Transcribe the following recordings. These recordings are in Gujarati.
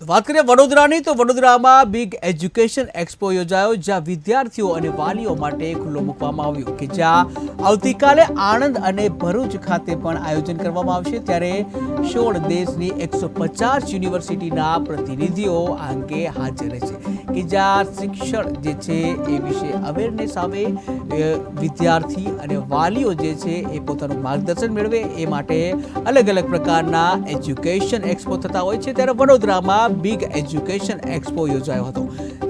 વાત કરીએ વડોદરાની, તો વડોદરામાં બિગ એજ્યુકેશન એક્સપો યોજાયો, જ્યાં વિદ્યાર્થીઓ અને વાલીઓ માટે ખુલ્લો મૂકવામાં આવ્યો કે જ્યાં આવતીકાલે આણંદ અને ભરૂચ ખાતે પણ આયોજન કરવામાં આવશે. ત્યારે સોળ દેશની એકસો પચાસ યુનિવર્સિટીના પ્રતિનિધિઓ આ અંગે હાજર રહેશે કે જ્યાં શિક્ષણ જે છે એ વિશે અવેરનેસ આવે વિદ્યાર્થી અને વાલીઓ જે છે એ પોતાનું માર્ગદર્શન મેળવે, એ માટે અલગ અલગ પ્રકારના એજ્યુકેશન એક્સપો થતા હોય છે. ત્યારે વડોદરામાં બિગ એજ્યુકેશન એક્સપો યોજાયો હતો.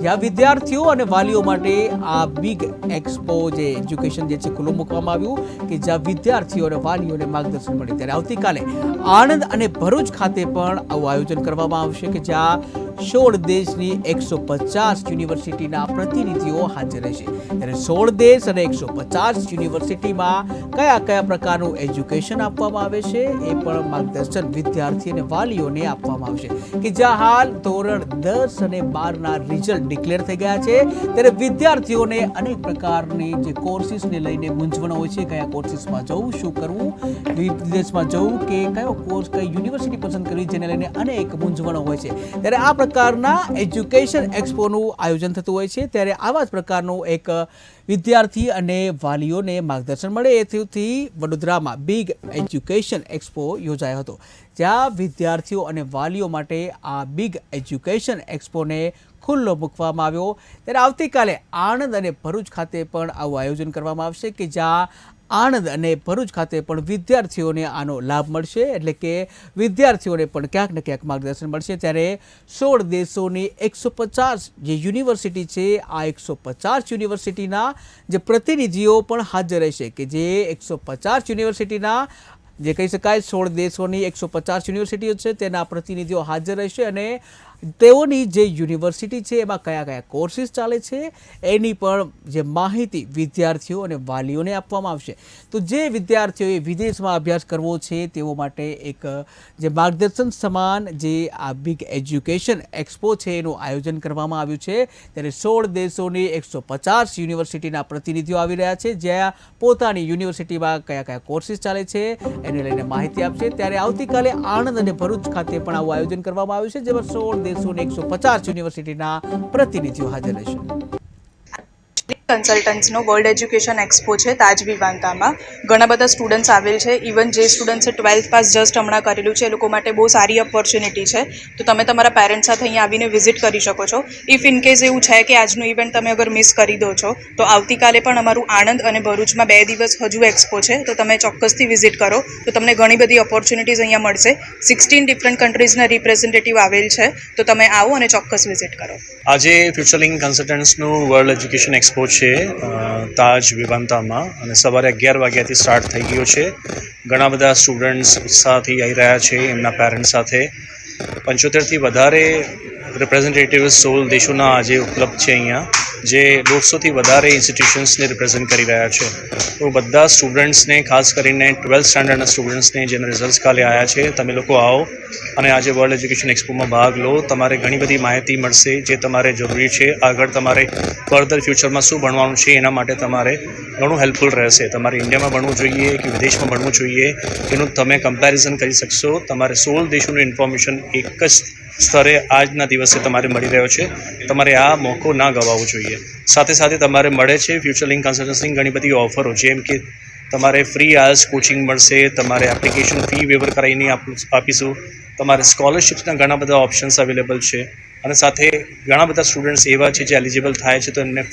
જ્યાં વિદ્યાર્થીઓ અને વાલીઓ માટે આ બિગ એક્સપો જે એજ્યુકેશન જે છે ખુલ્લું મૂકવામાં આવ્યું કે જ્યાં વિદ્યાર્થીઓ અને વાલીઓને માર્ગદર્શન મળે. ત્યારે આવતીકાલે આણંદ અને ભરૂચ ખાતે પણ આવું આયોજન કરવામાં આવશે કે જ્યાં સોળ દેશની એકસો પચાસ યુનિવર્સિટીના પ્રતિનિધિઓ હાજર રહેશે. ત્યારે સોળ દેશ અને એકસો પચાસ યુનિવર્સિટીમાં કયા કયા પ્રકારનું એજ્યુકેશન આપવામાં આવે છે એ પણ માર્ગદર્શન વિદ્યાર્થી અને વાલીઓને આપવામાં આવશે. કે જ્યાં હાલ ધોરણ દસ અને બારના રિઝલ્ટ ડિક્લેર થઈ ગયા છે, ત્યારે વિદ્યાર્થીઓને અનેક પ્રકારની જે કોર્સિસને લઈને મૂંઝવણ હોય છે, કયા કોર્સિસમાં જવું, શું કરવું, વિદેશમાં જવું કે કયો કોર્સ કઈ યુનિવર્સિટી પસંદ કરવી જેને લઈને અનેક મૂંઝવણો હોય છે. ત્યારે આ પ્રકારના એજ્યુકેશન એક્સપોનું આયોજન થતું હોય છે, ત્યારે આવા જ પ્રકારનું એક વિદ્યાર્થી અને વાલીઓને માર્ગદર્શન મળે. એથી વડોદરામાં બિગ એજ્યુકેશન એક્સપો યોજાયો હતો, જ્યાં વિદ્યાર્થીઓ અને વાલીઓ માટે આ બિગ એજ્યુકેશન એક્સપોને ખુલ્લો મૂકવામાં આવ્યો. ત્યારે આવતીકાલે આણંદ અને ભરૂચ ખાતે પણ આવું આયોજન કરવામાં આવશે કે જ્યાં આણંદ અને ભરૂચ ખાતે પણ વિદ્યાર્થીઓને આનો લાભ મળશે. એટલે કે વિદ્યાર્થીઓને પણ ક્યાંક ને ક્યાંક માર્ગદર્શન મળશે. ત્યારે સોળ દેશોની એકસો પચાસ જે યુનિવર્સિટી છે, આ એકસો પચાસ યુનિવર્સિટીના જે પ્રતિનિધિઓ પણ હાજર રહેશે કે જે એકસો પચાસ યુનિવર્સિટીના જે કહી શકાય સોળ દેશોની એકસો પચાસ યુનિવર્સિટીઓ છે, તેના પ્રતિનિધિઓ હાજર રહેશે અને તેઓની જે યુનિવર્સિટી છે, એમાં કયા કયા કોર્સિસ ચાલે છે, એની પણ જે માહિતી વિદ્યાર્થીઓ અને વાલીઓને આપવામાં આવશે. તો જે વિદ્યાર્થીઓએ વિદેશમાં અભ્યાસ કરવો છે, તેઓ માટે એક, જે માર્ગદર્શન સમાન જે આ બિગ એજ્યુકેશન એક્સપો છે, એનું આયોજન કરવામાં આવ્યું છે. ત્યારે સોળ દેશોની એકસો પચાસ યુનિવર્સિટીના પ્રતિનિધિઓ આવી રહ્યા છે, જ્યાં પોતાની યુનિવર્સિટીમાં કયા કયા કોર્સિસ ચાલે છે, એને લઈને માહિતી આપશે. ત્યારે આવતીકાલે આણંદ અને ભરૂચ ખાતે પણ આવું આયોજન કરવામાં આવ્યું છે, જેમાં સોળ દેશોની એકસો પચાસ યુનિવર્સિટીના પ્રતિનિધિઓ હાજર રહેશે. કન્સલ્ટન્ટ્સનો વર્લ્ડ એજ્યુકેશન એક્સપો છે તાજ વિવાંતામાં ઘણા બધા સ્ટુડન્ટ્સ આવેલ છે. ઇવન જે સ્ટુડન્ટ્સે ટ્વેલ્થ પાસ જસ્ટ હમણાં કરેલું છે, એ લોકો માટે બહુ સારી ઓપોર્ચ્યુનિટી છે. તો તમે તમારા પેરેન્ટ્સ સાથે અહીંયા આવીને વિઝિટ કરી શકો છો. ઇફ ઇન કેસ એવું છે કે આજનું ઇવેન્ટ તમે અગર મિસ કરી દો છો, તો આવતીકાલે પણ અમારું આણંદ અને ભરૂચમાં બે દિવસ હજુ એક્સપો છે. તો તમે ચોક્કસથી વિઝિટ કરો. તો તમને ઘણી બધી ઓપોર્ચ્યુનિટીઝ અહીંયા મળશે. સિક્સટીન ડિફરન્ટ કન્ટ્રીઝના રિપ્રેઝેન્ટેટિવ આવેલ છે. તો તમે આવો અને ચોક્કસ વિઝિટ કરો. આજે ફ્યુચરલિંગ કન્સલ્ટન્ટ્સનું વર્લ્ડ એજ્યુકેશન એક્સપો છે. અ, તાજ વિવાંતામાં અને સવારે અગિયાર વાગ્યાથી સ્ટાર્ટ થઈ ગયો છે. ઘણા બધા સ્ટુડન્ટ્સ ઉત્સાહથી આવી રહ્યા છે એમના પેરેન્ટ્સ સાથે. પંચોતેરથી વધારે રિપ્રેઝેન્ટેટિવ સોલ દેશોના આજે ઉપલબ્ધ છે અહીંયા. જે દોઢસોથી વધારે ઇન્સ્ટિટ્યુશન્સને રિપ્રેઝેન્ટ કરી રહ્યા છે. તો બધા સ્ટુડન્ટ્સને ખાસ કરીને ટ્વેલ્થ સ્ટાન્ડર્ડના સ્ટુડન્ટ્સને જેના રિઝલ્ટ્સ કાલે આવ્યા છે, તમે લોકો આવો અને આજે વર્લ્ડ એજ્યુકેશન એક્સપોમાં ભાગ લો. તમારે ઘણી બધી માહિતી મળશે જે તમારે જરૂરી છે. આગળ તમારે ફર્ધર ફ્યુચરમાં શું ભણવાનું છે એના માટે તમારે ઘણું હેલ્પફુલ રહેશે. તમારે ઇન્ડિયામાં ભણવું જોઈએ કે વિદેશમાં ભણવું જોઈએ, એનું તમે કમ્પેરિઝન કરી શકશો. તમારે સોળ દેશોનું ઇન્ફોર્મેશન એક જ સ્તરે આજના દિવસે તમારે મળી રહ્યો છે. તમારે આ મોકો ના ગવાવો જોઈએ. સાથે સાથે તમારે મળે છે ફ્યુચર લિંક કન્સલ્ટન્સીની ઘણી બધી ઓફરો, જેમ કે તમારે ફ્રી આર્સ કોચિંગ મળશે, તમારે એપ્લિકેશન ફી વેવર કરાવીને આપ- આપીશું. તમારે સ્કોલરશિપ્સના ઘણા બધા ઓપ્શન્સ અવેલેબલ છે. અને સાથે ઘણા બધા સ્ટુડન્ટ્સ એવા છે જે એલિજિબલ થાય છે તો એમને